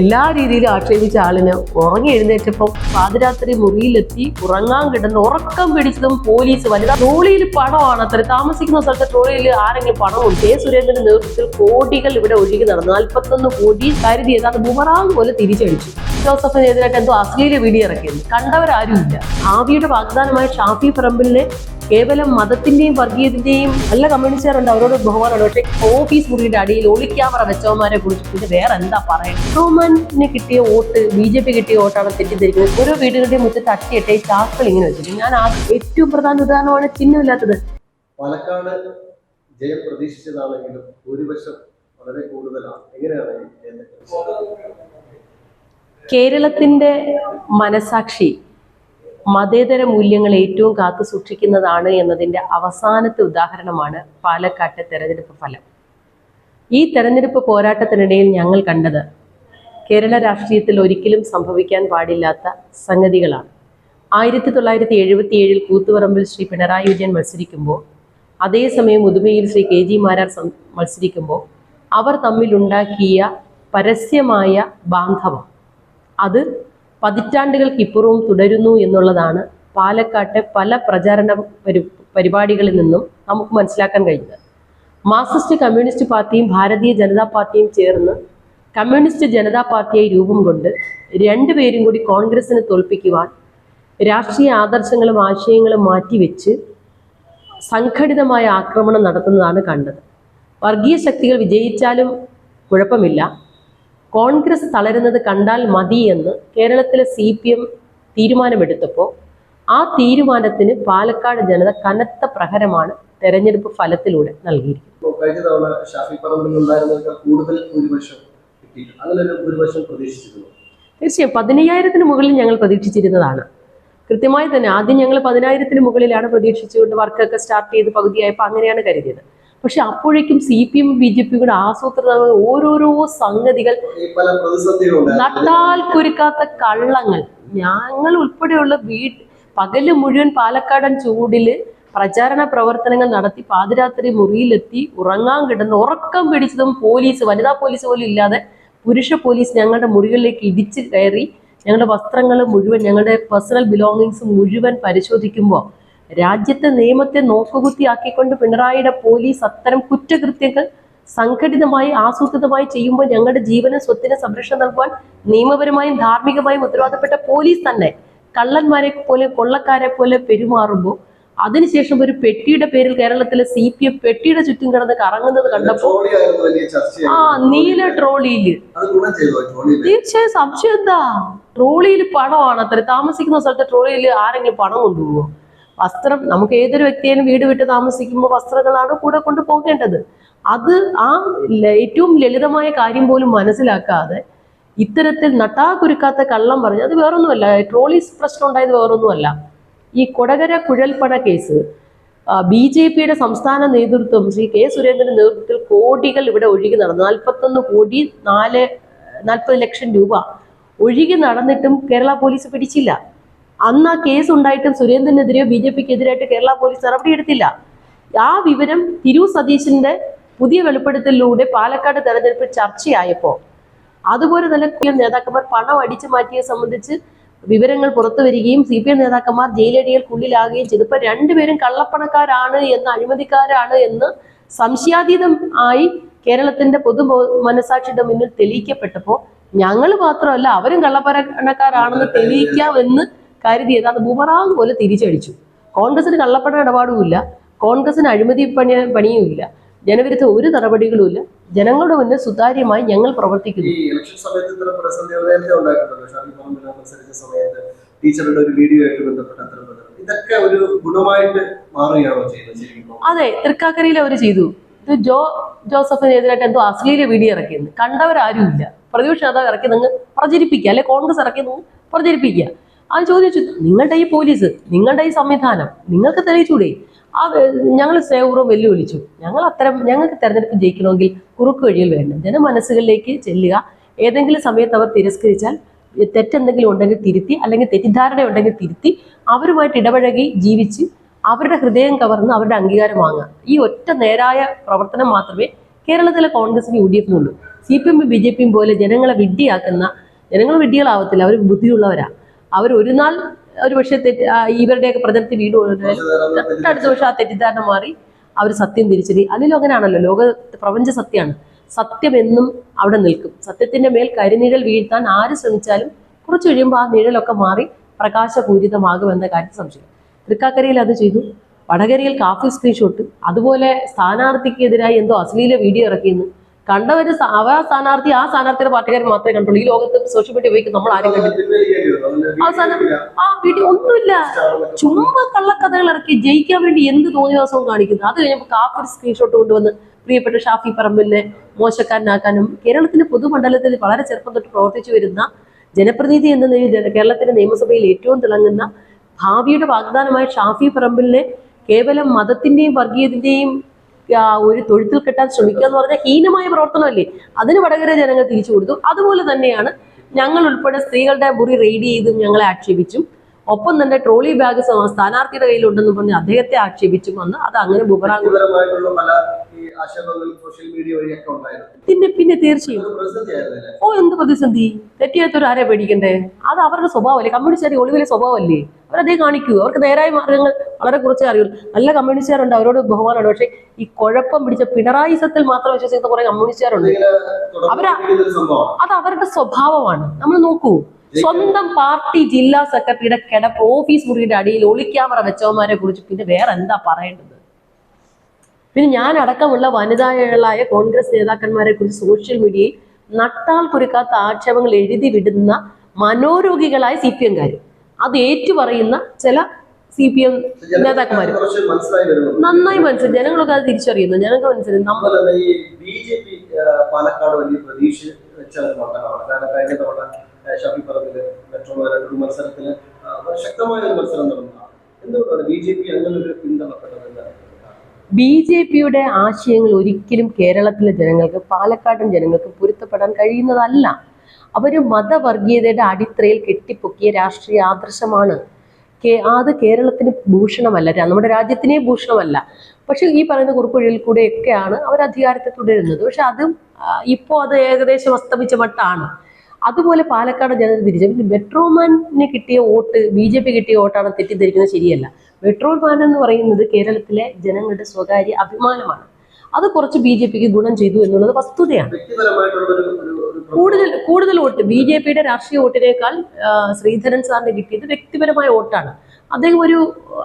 എല്ലാ രീതിയിലും ആക്ഷേപിച്ച ആളിന് ഉറങ്ങി എഴുന്നേറ്റപ്പോൾ പാതിരാത്രി മുറിയിലെത്തി ഉറങ്ങാൻ കിടന്ന് ഉറക്കം പിടിച്ചതും പോലീസ് വനിതാ ട്രോളിയിൽ പണമാണ്. അത്ര താമസിക്കുന്ന സ്ഥലത്ത് ട്രോളിയിൽ ആരെങ്കിലും പണം കെ സുരേന്ദ്രന്റെ നേതൃത്വത്തിൽ കോടികൾ ഇവിടെ ഒഴുകി നടന്നു. നാൽപ്പത്തൊന്ന് കോടി കരുതി ഏതാണ്ട് ബുമറാങ് പോലെ തിരിച്ചടിച്ചു. ജോസഫിനെതിരായിട്ട് എന്തോ അശ്ലീല വീഡിയോ ഇറക്കിയത് കണ്ടവരാരുമില്ല. ആവിയുടെ വാഗ്ദാനമായ ഷാഫി പറമ്പിലിനെ കേവലം മതത്തിന്റെയും വർഗീയത്തിന്റെയും നല്ല കമ്മ്യൂണിസ്റ്റുകാരുണ്ട്. അവരോട് ബഹുമാനമുണ്ട്. പക്ഷേ ഓഫീസ് മുറിയുടെ അടിയിൽ ഒളിക്യാമറ വെച്ചവന്മാരെ കുറിച്ച് പിന്നെ വേറെ എന്താ പറയുന്നത് റോമന് കിട്ടിയ വോട്ട് ബി ജെ പി കിട്ടിയ വോട്ടാണ് തെറ്റിദ്ധരിക്കുന്നത്. ഓരോ വീടുകളുടെയും മുറ്റത്ത് അട്ടിയിട്ട് ഈ ചാക്കൾ ഇങ്ങനെ വെച്ചിട്ട് ഞാൻ ആ ഏറ്റവും പ്രധാന ഉദാഹരണമാണ് ചിഹ്നമില്ലാത്തത്. പാലക്കാട് ജയം പ്രതീക്ഷിച്ചതാണെങ്കിലും ഭൂരിപക്ഷം വളരെ കൂടുതലാണ്. എങ്ങനെയാണ് കേരളത്തിന്റെ മനസാക്ഷി മതേതര മൂല്യങ്ങൾ ഏറ്റവും കാത്തു സൂക്ഷിക്കുന്നതാണ് എന്നതിന്റെ അവസാനത്തെ ഉദാഹരണമാണ് പാലക്കാട്ടെ തെരഞ്ഞെടുപ്പ് ഫലം. ഈ തെരഞ്ഞെടുപ്പ് പോരാട്ടത്തിനിടയിൽ ഞങ്ങൾ കണ്ടത് കേരള രാഷ്ട്രീയത്തിൽ ഒരിക്കലും സംഭവിക്കാൻ പാടില്ലാത്ത സംഗതികളാണ്. ആയിരത്തി തൊള്ളായിരത്തി എഴുപത്തി ഏഴിൽ കൂത്തുപറമ്പിൽ ശ്രീ പിണറായി വിജയൻ മത്സരിക്കുമ്പോൾ അതേസമയം മുതുമയിൽ ശ്രീ കെ ജി മാരാർ മത്സരിക്കുമ്പോൾ അവർ തമ്മിലുണ്ടാക്കിയ പരസ്യമായ ബാന്ധവം. അത് പതിറ്റാണ്ടുകൾക്കിപ്പുറവും തുടരുന്നു എന്നുള്ളതാണ് പാലക്കാട്ടെ പല പ്രചാരണ പരി പരിപാടികളിൽ നിന്നും നമുക്ക് മനസ്സിലാക്കാൻ കഴിഞ്ഞത് മാർക്സിസ്റ്റ് കമ്മ്യൂണിസ്റ്റ് പാർട്ടിയും ഭാരതീയ ജനതാ പാർട്ടിയും ചേർന്ന് കമ്മ്യൂണിസ്റ്റ് ജനതാ പാർട്ടിയായി രൂപം കൊണ്ട് രണ്ടുപേരും കൂടി കോൺഗ്രസിനെ തോൽപ്പിക്കുവാൻ രാഷ്ട്രീയ ആദർശങ്ങളും ആശയങ്ങളും മാറ്റിവെച്ച് സംഘടിതമായ ആക്രമണം നടത്തുന്നതാണ് കണ്ടത്. വർഗീയ ശക്തികൾ വിജയിച്ചാലും കുഴപ്പമില്ല. കോൺഗ്രസ് തളരുന്നത് കണ്ടാൽ മതി എന്ന് കേരളത്തിലെ സി പി എം തീരുമാനമെടുത്തപ്പോൾ ആ തീരുമാനത്തിന് പാലക്കാട് ജനത കനത്ത പ്രഹരമാണ് തെരഞ്ഞെടുപ്പ് ഫലത്തിലൂടെ നൽകിയിരിക്കുന്നത്. ഇപ്പോൾ കഴിഞ്ഞ തവണ ഷാഫി പറമ്പിൽ ഉണ്ടായിരുന്നതിനേക്കാൾ കൂടുതൽ ഭൂരിപക്ഷം കിട്ടിയിട്ടുണ്ട്. അങ്ങനെ ഒരു ഭൂരിപക്ഷം പ്രതീക്ഷിച്ചിരുന്നു തീർച്ചയായും പതിനയ്യായിരത്തിന് മുകളിൽ ഞങ്ങൾ പ്രതീക്ഷിച്ചിരുന്നതാണ്. കൃത്യമായി തന്നെ ആദ്യം ഞങ്ങൾ പതിനായിരത്തിന് മുകളിലാണ് പ്രതീക്ഷിച്ചുകൊണ്ട് വർക്കൊക്കെ സ്റ്റാർട്ട് ചെയ്ത് പകുതിയായപ്പോൾ അങ്ങനെയാണ് കരുതിയത്. പക്ഷെ അപ്പോഴേക്കും C P M B J P കൂടെ ആസൂത്രിതമായ ഓരോരോ സംഗതികൾ നട്ടാൽ കുരുക്കാത്ത കള്ളങ്ങൾ. ഞങ്ങൾ ഉൾപ്പെടെയുള്ള വീട് പകൽ മുഴുവൻ പാലക്കാടൻ ചൂടിൽ പ്രചാരണ പ്രവർത്തനങ്ങൾ നടത്തി പാതിരാത്രി മുറിയിലെത്തി ഉറങ്ങാൻ കിടന്ന് ഉറക്കം പിടിച്ചതും പോലീസ് വനിതാ പോലീസ് പോലും ഇല്ലാതെ പുരുഷ പോലീസ് ഞങ്ങളുടെ മുറികളിലേക്ക് ഇടിച്ചു കയറി ഞങ്ങളുടെ വസ്ത്രങ്ങൾ മുഴുവൻ ഞങ്ങളുടെ പേഴ്സണൽ ബിലോങ്ങിങ്സ് മുഴുവൻ പരിശോധിക്കുമ്പോൾ രാജ്യത്തെ നിയമത്തെ നോക്കുകുത്തിയാക്കിക്കൊണ്ട് പിണറായിയുടെ പോലീസ് അത്തരം കുറ്റകൃത്യങ്ങൾ സംഘടിതമായി ആസൂത്രിതമായി ചെയ്യുമ്പോൾ ഞങ്ങളുടെ ജീവനും സ്വത്തിന് സംരക്ഷണം നൽകുവാൻ നിയമപരമായും ധാർമ്മികമായും ഉത്തരവാദപ്പെട്ട പോലീസ് തന്നെ കള്ളന്മാരെ പോലെ കൊള്ളക്കാരെ പോലെ പെരുമാറുമ്പോൾ അതിനുശേഷം ഒരു പെട്ടിയുടെ പേരിൽ കേരളത്തിലെ സി പി എം പെട്ടിയുടെ ചുറ്റും കിടന്ന് കറങ്ങുന്നത് കണ്ടപ്പോ ആ നീല ട്രോളിയിൽ അത് ഗുണം ചെയ്തോ ട്രോളി തീർച്ചയായും സംശയം എന്താ? ട്രോളിയിൽ പണമാണ് അത്ര താമസിക്കുന്ന സ്ഥലത്ത് ട്രോളിയിൽ ആരെങ്കിലും പണം കൊണ്ടുപോകുമോ വസ്ത്രം നമുക്ക് ഏതൊരു വ്യക്തിയിലും വീട് വിട്ട് താമസിക്കുമ്പോൾ വസ്ത്രങ്ങളാണ് കൂടെ കൊണ്ട് പോകേണ്ടത്. അത് ആ ഏറ്റവും ലളിതമായ കാര്യം പോലും മനസ്സിലാക്കാതെ ഇത്തരത്തിൽ നട്ടാകുരുക്കാത്ത കള്ളം പറഞ്ഞ് അത് വേറൊന്നുമല്ല ട്രോളി പ്രശ്നം ഉണ്ടായത് വേറൊന്നുമല്ല. ഈ കൊടകര കുഴൽപ്പണ കേസ് ബി ജെ പിയുടെ സംസ്ഥാന നേതൃത്വം ശ്രീ കെ സുരേന്ദ്രന്റെ നേതൃത്വത്തിൽ കോടികൾ ഇവിടെ ഒഴുകി നടന്നു. നാൽപ്പത്തൊന്ന് കോടി നാല് നാൽപ്പത് ലക്ഷം രൂപ ഒഴുകി നടന്നിട്ടും കേരള പോലീസ് പിടിച്ചില്ല. അന്ന് ആ കേസ് ഉണ്ടായിട്ടും സുരേന്ദ്രനെതിരെയോ ബി ജെ പിക്ക് എതിരായിട്ട് കേരള പോലീസ് നടപടിയെടുത്തില്ല ആ വിവരം തിരൂർ സതീശന്റെ പുതിയ വെളിപ്പെടുത്തലിലൂടെ പാലക്കാട് തെരഞ്ഞെടുപ്പിൽ ചർച്ചയായപ്പോൾ അതുപോലെ തന്നെ നേതാക്കന്മാർ പണം അടിച്ചു മാറ്റിയത് സംബന്ധിച്ച് വിവരങ്ങൾ പുറത്തു വരികയും സി പി എം നേതാക്കന്മാർ ജയിലടികൾക്കുള്ളിലാകുകയും ചെയ്തു. ഇപ്പൊ രണ്ടുപേരും കള്ളപ്പണക്കാരാണ് എന്ന് അഴിമതിക്കാരാണ് എന്ന് സംശയാതീതം ആയി കേരളത്തിന്റെ പൊതു മനസാക്ഷിയുടെ മുന്നിൽ തെളിയിക്കപ്പെട്ടപ്പോൾ ഞങ്ങൾ മാത്രമല്ല അവരും കള്ളപ്പണക്കാരാണെന്ന് തെളിയിക്കാമെന്ന് കരുതിയത് അത് ബുമറാങ് പോലെ തിരിച്ചടിച്ചു. കോൺഗ്രസിന് കള്ളപ്പണ ഇടപാടുമില്ല. കോൺഗ്രസിന് അഴിമതി പണി പണിയുമില്ല. ജനവിരുദ്ധ ഒരു നടപടികളുമില്ല. ജനങ്ങളുടെ മുന്നിൽ സുതാര്യമായി ഞങ്ങൾ പ്രവർത്തിക്കുന്നു. ടീച്ചറുടെ ഒരു വീഡിയോ ആയിട്ട് ബന്ധപ്പെട്ട ഇതൊക്കെ ഒരു ഗുണമായിട്ട് മാറുകയാണോ ചെയ്യുന്നത് അതെ തൃക്കാക്കരയിൽ അവർ ചെയ്തു. ഇത് ജോ ജോസഫിനെതിരായിട്ട് എന്തോ അശ്ലീല വീഡിയോ ഇറക്കിയെന്ന്. കണ്ടവരാരുമില്ല. പ്രതിപക്ഷ നേതാവ് ഇറക്കി നിങ്ങൾ പ്രചരിപ്പിക്കുക. അല്ലെ കോൺഗ്രസ് ഇറക്കി നിങ്ങൾ പ്രചരിപ്പിക്കുക. അത് ചോദിച്ചു നിങ്ങളുടെ ഈ പോലീസ് നിങ്ങളുടെ ഈ സംവിധാനം നിങ്ങൾക്ക് തെളിയിച്ചൂടെ? ആ ഞങ്ങൾ സ്നേഹപൂർവം വെല്ലുവിളിച്ചു. ഞങ്ങൾ അത്തരം ഞങ്ങൾക്ക് തെരഞ്ഞെടുപ്പ് ജയിക്കണമെങ്കിൽ കുറുക്ക് വഴിയിൽ വേണ്ട ജനമനസ്സുകളിലേക്ക് ചെല്ലുക. ഏതെങ്കിലും സമയത്ത് അവർ തിരസ്കരിച്ചാൽ തെറ്റെന്തെങ്കിലും ഉണ്ടെങ്കിൽ തിരുത്തി അല്ലെങ്കിൽ തെറ്റിദ്ധാരണ ഉണ്ടെങ്കിൽ തിരുത്തി അവരുമായിട്ട് ഇടപഴകി ജീവിച്ച് അവരുടെ ഹൃദയം കവർന്ന് അവരുടെ അംഗീകാരം വാങ്ങുക. ഈ ഒറ്റ നേരായ പ്രവർത്തനം മാത്രമേ കേരളത്തിലെ കോൺഗ്രസിന് യു ഡി എഫിനുള്ളൂ. സി പി എമ്മും ബി ജെ പിയും പോലെ ജനങ്ങളെ വിഡ്ഢിയാക്കുന്ന ജനങ്ങൾ വിഡ്ഢികളാവത്തില്ല അവർ ബുദ്ധിയുള്ളവരാ. അവർ ഒരു നാൾ ഒരു പക്ഷേ തെറ്റ് ഇവരുടെയൊക്കെ പ്രചരണത്തിൽ വീട് തൊട്ടടുത്ത പക്ഷേ ആ തെറ്റിദ്ധാരണ മാറി. അവർ സത്യം തിരിച്ചടി. അതിലും അങ്ങനെയാണല്ലോ ലോക പ്രപഞ്ച സത്യമാണ്. സത്യമെന്നും അവിടെ നിൽക്കും. സത്യത്തിന്റെ മേൽ കരിനിഴൽ വീഴ്ത്താൻ ആര് ശ്രമിച്ചാലും കുറച്ച് കഴിയുമ്പോൾ ആ നിഴലൊക്കെ മാറി പ്രകാശപൂരിതമാകുമെന്ന കാര്യത്തിൽ സംശയം തൃക്കാക്കരയിൽ അത് ചെയ്തു. വടകരയിൽ കാഫി സ്ക്രീൻഷോട്ട് അതുപോലെ സ്ഥാനാർത്ഥിക്കെതിരായി എന്തോ അശ്ലീല വീഡിയോ ഇറക്കിയെന്ന് കണ്ടവര് അവ സ്ഥാനാർത്ഥി ആ സ്ഥാനാർത്ഥിയുടെ പാർട്ടിക്കാർ മാത്രമേ കണ്ടുള്ളൂ. ഈ ലോകത്ത് സോഷ്യൽ മീഡിയ ഉപയോഗിക്കുന്ന നമ്മൾ ആരും അവസാനം ആ വീട്ടിൽ ഒന്നുമില്ല. ചുമ്മാ കള്ളക്കഥകൾ ഇറക്കി ജയിക്കാൻ വേണ്ടി എന്ത് തോന്നിയ ദിവസവും കാണിക്കുന്നു. അത് കഴിഞ്ഞപ്പോൾ കാപ്പൊരു സ്ക്രീൻഷോട്ട് കൊണ്ടുവന്ന് പ്രിയപ്പെട്ട ഷാഫി പറമ്പിലിനെ മോശക്കാരനാക്കാനും കേരളത്തിന്റെ പൊതുമണ്ഡലത്തിൽ വളരെ ചെറുപ്പം തൊട്ട് പ്രവർത്തിച്ചു വരുന്ന ജനപ്രതിനിധി എന്ന നിലയിൽ കേരളത്തിന്റെ നിയമസഭയിൽ ഏറ്റവും തിളങ്ങുന്ന ഭാവിയുടെ വാഗ്ദാനമായ ഷാഫി പറമ്പിലിനെ കേവലം മതത്തിന്റെയും വർഗീയത്തിന്റെയും ആ, ഒരു തൊഴുത്തിൽ കെട്ടാൻ ശ്രമിക്കുക എന്ന് പറഞ്ഞാൽ ഹീനമായ പ്രവർത്തനമല്ലേ? അതിന് വടകര ജനങ്ങൾ തിരിച്ചു കൊടുത്തു. അതുപോലെ തന്നെയാണ് ഞങ്ങൾ ഉൾപ്പെടെ സ്ത്രീകളുടെ മുറി റെയ്ഡ് ചെയ്തും ഞങ്ങളെ ആക്ഷേപിച്ചും. ഒപ്പം തന്നെ ട്രോളി ബാഗ് സ്ഥാനാർത്ഥിയുടെ കയ്യിലുണ്ടെന്ന് പറഞ്ഞ് അദ്ദേഹത്തെ ആക്ഷേപിച്ചും വന്ന് അത് അങ്ങനെ ബുബറാങ് പിന്നെ പിന്നെ തീർച്ചയായും. ഓ എന്ത് പ്രതിസന്ധി? തെറ്റിയാത്തൊരു ആരെ പേടിക്കണ്ടേ? അത് അവരുടെ സ്വഭാവമല്ലേ? കമ്മ്യൂണിസ്റ്റുകാർ ഒളിവിലെ സ്വഭാവമല്ലേ? അവരതേ കാണിക്കൂ. അവർക്ക് നേരായ മാർഗങ്ങൾ വളരെ കുറച്ചേ അറിയുള്ളൂ. നല്ല കമ്മ്യൂണിസ്റ്റുകാരുണ്ട്. അവരോട് ബഹുമാനമുണ്ട്. പക്ഷെ ഈ കുഴപ്പം പിടിച്ച പിണറായിസത്തിൽ മാത്രം വിശ്വസിക്കുന്ന കുറെ കമ്മ്യൂണിസ്റ്റുകാരുണ്ട്. അവര അത് അവരുടെ സ്വഭാവമാണ്. നമ്മൾ നോക്കൂ. സ്വന്തം പാർട്ടി ജില്ലാ സെക്രട്ടറിയുടെ കിടപ്പ് ഓഫീസ് മുറിയുടെ അടിയിൽ ഒളിക്യാമറ വെച്ചവന്മാരെ കുറിച്ച് പിന്നെ വേറെ എന്താ പറയേണ്ടത്? പിന്നെ ഞാൻ അടക്കമുള്ള വനിതാകളായ കോൺഗ്രസ് നേതാക്കന്മാരെ കുറിച്ച് സോഷ്യൽ മീഡിയയിൽ നട്ടാൽ കുരുക്കാത്ത ആക്ഷേപങ്ങൾ എഴുതി വിടുന്ന മനോരോഗികളായ സി പി എംകാർ അത് ഏറ്റുപറയുന്ന ചില സി പി എം നേതാക്കന്മാർ നന്നായി മനസ്സിലായി. ജനങ്ങളൊക്കെ അത് തിരിച്ചറിയുന്നു. ഞങ്ങൾക്ക് മനസ്സിലായി. നമ്മൾ ശക്തമായ ഒരു ബി ജെ പിയുടെ ആശയങ്ങൾ ഒരിക്കലും കേരളത്തിലെ ജനങ്ങൾക്ക് പാലക്കാടൻ ജനങ്ങൾക്ക് പൊരുത്തപ്പെടാൻ കഴിയുന്നതല്ല. അവർ മതവർഗീയതയുടെ അടിത്തറയിൽ കെട്ടിപ്പൊക്കിയ രാഷ്ട്രീയ ആദർശമാണ്. അത് കേരളത്തിന് ഭൂഷണമല്ല നമ്മുടെ രാജ്യത്തിനെ ഭൂഷണമല്ല. പക്ഷെ ഈ പറയുന്ന കുറുക്കുഴിയിൽ കൂടെയൊക്കെയാണ് അവർ അധികാരത്തെ തുടരുന്നത്. പക്ഷെ അതും ഇപ്പോൾ അത് ഏകദേശം അസ്തമിച്ച മട്ടാണ്. അതുപോലെ പാലക്കാട് ജനത തിരിച്ചു മെട്രോമാനിന് കിട്ടിയ വോട്ട് ബി ജെ പി കിട്ടിയ വോട്ടാണ് തെറ്റിദ്ധരിക്കുന്നത് ശരിയല്ല. മെട്രോമാൻ എന്ന് പറയുന്നത് കേരളത്തിലെ ജനങ്ങളുടെ സ്വകാര്യ അഭിമാനമാണ്. അത് കുറച്ച് ബി ജെ പിക്ക് ഗുണം ചെയ്തു എന്നുള്ളത് വസ്തുതയാണ്. കൂടുതൽ കൂടുതൽ വോട്ട് ബി ജെ പിയുടെ രാഷ്ട്രീയ വോട്ടിനേക്കാൾ ശ്രീധരൻ സാറിന് കിട്ടിയത് വ്യക്തിപരമായ വോട്ടാണ്. അദ്ദേഹം ഒരു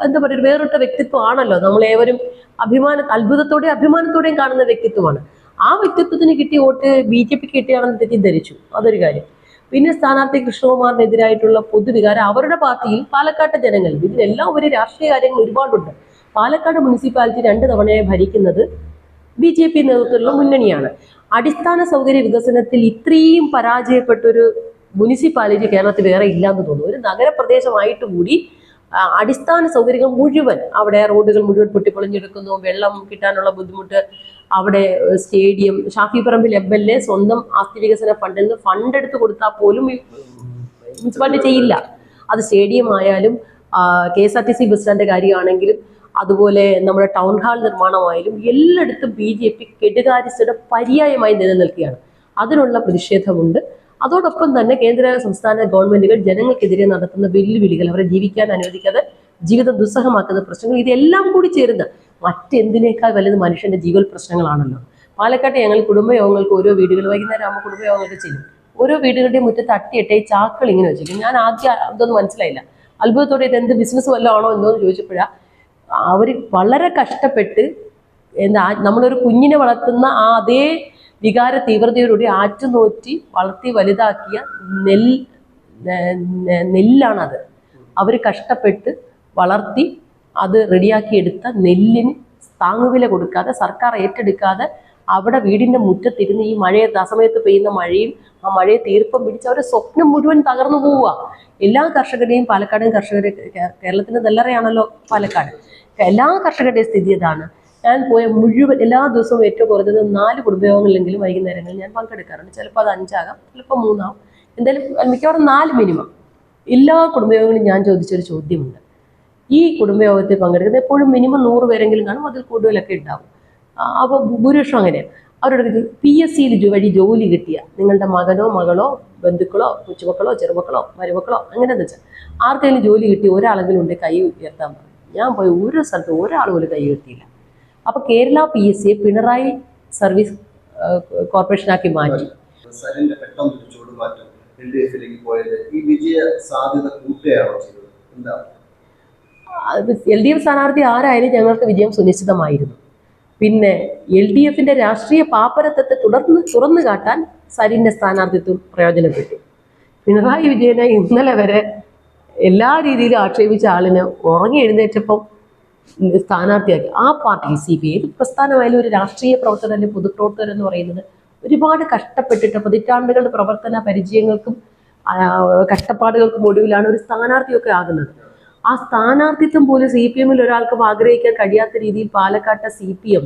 എന്താ പറയുക വേറിട്ട വ്യക്തിത്വം ആണല്ലോ നമ്മളേവരും അഭിമാന അത്ഭുതത്തോടെ അഭിമാനത്തോടെയും കാണുന്ന വ്യക്തിത്വമാണ്. ആ വ്യക്തിത്വത്തിന് കിട്ടിയ വോട്ട് ബി ജെ പിക്ക് കിട്ടിയാണെന്ന് തെറ്റിദ്ധരിച്ചു. അതൊരു കാര്യം. പിന്നെ സ്ഥാനാർത്ഥി കൃഷ്ണകുമാറിനെതിരായിട്ടുള്ള പൊതുവികാരം അവരുടെ പാർട്ടിയിൽ പാലക്കാട്ടെ ജനങ്ങൾ. ഇതിലെല്ലാം ഒരു രാഷ്ട്രീയ കാര്യങ്ങൾ ഒരുപാടുണ്ട്. പാലക്കാട് മുനിസിപ്പാലിറ്റി രണ്ട് തവണയായി ഭരിക്കുന്നത് ബി ജെ പി നേതൃത്വത്തിലുള്ള മുന്നണിയാണ്. അടിസ്ഥാന സൗകര്യ വികസനത്തിൽ ഇത്രയും പരാജയപ്പെട്ടൊരു മുനിസിപ്പാലിറ്റി കേരളത്തിൽ വേറെ ഇല്ലാന്ന് തോന്നുന്നു. ഒരു നഗരപ്രദേശമായിട്ട് കൂടി അടിസ്ഥാന സൗകര്യങ്ങൾ മുഴുവൻ അവിടെ റോഡുകൾ മുഴുവൻ പൊട്ടിപ്പൊളിഞ്ഞെടുക്കുന്നു. വെള്ളം കിട്ടാനുള്ള ബുദ്ധിമുട്ട് അവിടെ stadium Shafi Parambil M L A സ്വന്തം ആസ്തി വികസന ഫണ്ടിൽ നിന്ന് ഫണ്ട് എടുത്ത് കൊടുത്താൽ പോലും മുനിസിപ്പാലിറ്റി ചെയ്യില്ല. അത് സ്റ്റേഡിയം ആയാലും K S R T C bus stand കാര്യമാണെങ്കിലും അതുപോലെ നമ്മുടെ ടൗൺ ഹാൾ നിർമ്മാണമായാലും എല്ലായിടത്തും ബി ജെ പി കെടുകാര്യസ്ഥയുടെ പര്യായമായി നിലനിൽക്കുകയാണ്. അതിനുള്ള പ്രതിഷേധമുണ്ട്. അതോടൊപ്പം തന്നെ കേന്ദ്ര സംസ്ഥാന ഗവൺമെന്റുകൾ ജനങ്ങൾക്കെതിരെ നടത്തുന്ന വെല്ലുവിളികൾ അവരെ ജീവിക്കാൻ അനുവദിക്കാതെ ജീവിതം ദുസ്സഹമാക്കുന്ന പ്രശ്നങ്ങൾ ഇതെല്ലാം കൂടി ചേരുന്ന മറ്റെന്തിനേക്കാൾ വലുത് മനുഷ്യന്റെ ജീവൽ പ്രശ്നങ്ങളാണല്ലോ. പാലക്കാട്ട് ഞങ്ങൾ കുടുംബയോഗങ്ങൾക്ക് ഓരോ വീടുകൾ വൈകുന്നേരം ആകുമ്പോൾ കുടുംബയോഗങ്ങൾക്ക് ചെയ്യും. ഓരോ വീടുകളുടെയും മുറ്റത്ത് തട്ടിയിട്ട് ഈ ചാക്കൾ ഇങ്ങനെ വെച്ചിരിക്കും. ഞാൻ ആദ്യം അതൊന്നും മനസ്സിലായില്ല. അത്ഭുതത്തോടെ ഇത് എന്ത് ബിസിനസ് വല്ലതും ആണോ എന്തോ ചോദിച്ചപ്പോഴാണ് അവർ വളരെ കഷ്ടപ്പെട്ട് എന്താ നമ്മളൊരു കുഞ്ഞിനെ വളർത്തുന്ന ആ അതേ വികാര തീവ്രതയോടുകൂടി ആറ്റുനോറ്റി വളർത്തി വലുതാക്കിയ നെൽ നെല്ലാണത് അവർ കഷ്ടപ്പെട്ട് വളർത്തി അത് റെഡിയാക്കി എടുത്ത നെല്ലിന് താങ്ങുവില കൊടുക്കാതെ സർക്കാർ ഏറ്റെടുക്കാതെ അവിടെ വീടിന്റെ മുറ്റത്തിരുന്ന് ഈ മഴയെ ആ സമയത്ത് പെയ്യുന്ന മഴയിൽ ആ മഴയെ തീർപ്പം പിടിച്ച് അവരുടെ സ്വപ്നം മുഴുവൻ തകർന്നു പോവുക. എല്ലാ കർഷകരുടെയും പാലക്കാടും കർഷകരെ കേരളത്തിന്റെ നെല്ലറയാണല്ലോ പാലക്കാട്. എല്ലാ കർഷകരുടെയും സ്ഥിതി ഇതാണ്. ഞാൻ പോയ മുഴുവൻ എല്ലാ ദിവസവും ഏറ്റവും കുറഞ്ഞത് നാല് കുടുംബയോഗങ്ങളിലെങ്കിലും വൈകുന്നേരങ്ങളിൽ ഞാൻ പങ്കെടുക്കാറുണ്ട്. ചിലപ്പോൾ അത് അഞ്ചാകാം ചിലപ്പോൾ മൂന്നാകും. എന്തായാലും മിക്കവാറും നാല് മിനിമം എല്ലാ കുടുംബയോഗങ്ങളും ഞാൻ ചോദിച്ചൊരു ചോദ്യമുണ്ട്. ഈ കുടുംബയോഗത്തിൽ പങ്കെടുക്കുന്നത് എപ്പോഴും മിനിമം നൂറ് പേരെങ്കിലും കാണും അതിൽ കൂടുതലൊക്കെ ഉണ്ടാവും. അപ്പോൾ ഭൂരിപക്ഷം അങ്ങനെയാണ് അവരോട് പി എസ് സിയിൽ വഴി ജോലി കിട്ടിയ നിങ്ങളുടെ മകനോ മകളോ ബന്ധുക്കളോ കൊച്ചുമക്കളോ ചെറുമക്കളോ മരുമക്കളോ അങ്ങനെ എന്താ വെച്ചാൽ ആർക്കെങ്കിലും ജോലി കിട്ടി ഒരാളെങ്കിലും ഉണ്ട് കൈ ഉയർത്താൻ പറഞ്ഞു ഞാൻ പോയി ഓരോ സ്ഥലത്ത് ഒരാൾ പോലും കൈ ഉയർത്തിയില്ല. അപ്പോൾ കേരള പി എസ് സിയെ പിണറായി സർവീസ് കോർപ്പറേഷനാക്കി മാറ്റി. പെട്ടെന്ന് ഈ വിജയ എൽ ഡി എഫ് സ്ഥാനാർത്ഥി ആരായാലും ഞങ്ങൾക്ക് വിജയം സുനിശ്ചിതമായിരുന്നു. പിന്നെ എൽ ഡി എഫിന്റെ രാഷ്ട്രീയ പാപ്പരത്വത്തെ തുടർന്ന് തുറന്നു കാട്ടാൻ സരിന്റെ സ്ഥാനാർത്ഥിത്വം പ്രയോജനപ്പെട്ടു. പിണറായി വിജയനെ ഇന്നലെ വരെ എല്ലാ രീതിയിലും ആക്ഷേപിച്ച ആളിനെ ഉറങ്ങി എഴുന്നേറ്റപ്പം സ്ഥാനാർത്ഥിയാക്കി. ആ പാർട്ടി സി പി ഏത് പ്രസ്ഥാനമായാലും ഒരു രാഷ്ട്രീയ പ്രവർത്തകർ അല്ലെങ്കിൽ പൊതുപ്രവർത്തകർ എന്ന് പറയുന്നത് ഒരുപാട് കഷ്ടപ്പെട്ടിട്ട് പതിറ്റാണ്ടുകളുടെ പ്രവർത്തന പരിചയങ്ങൾക്കും കഷ്ടപ്പാടുകൾക്കും ഒടുവിലാണ് ഒരു സ്ഥാനാർത്ഥിയൊക്കെ ആകുന്നത്. ആ സ്ഥാനാർത്ഥിത്വം പോലും സി പി എമ്മിൽ ഒരാൾക്കും ആഗ്രഹിക്കാൻ കഴിയാത്ത രീതിയിൽ പാലക്കാട്ടെ സി പി എം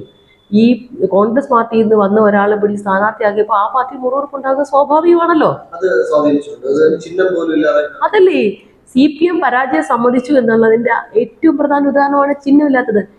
ഈ കോൺഗ്രസ് പാർട്ടിയിൽ നിന്ന് വന്ന ഒരാളെ പിടി സ്ഥാനാർത്ഥിയാക്കിയപ്പോൾ ആ പാർട്ടി മുറിവുറപ്പുണ്ടാകുക സ്വാഭാവികമാണല്ലോ. അതല്ലേ? സി പി എം പരാജയം സമ്മതിച്ചു എന്നുള്ളതിന്റെ ഏറ്റവും പ്രധാന ഉദാഹരണമാണ് ചിഹ്നമില്ലാത്തത്.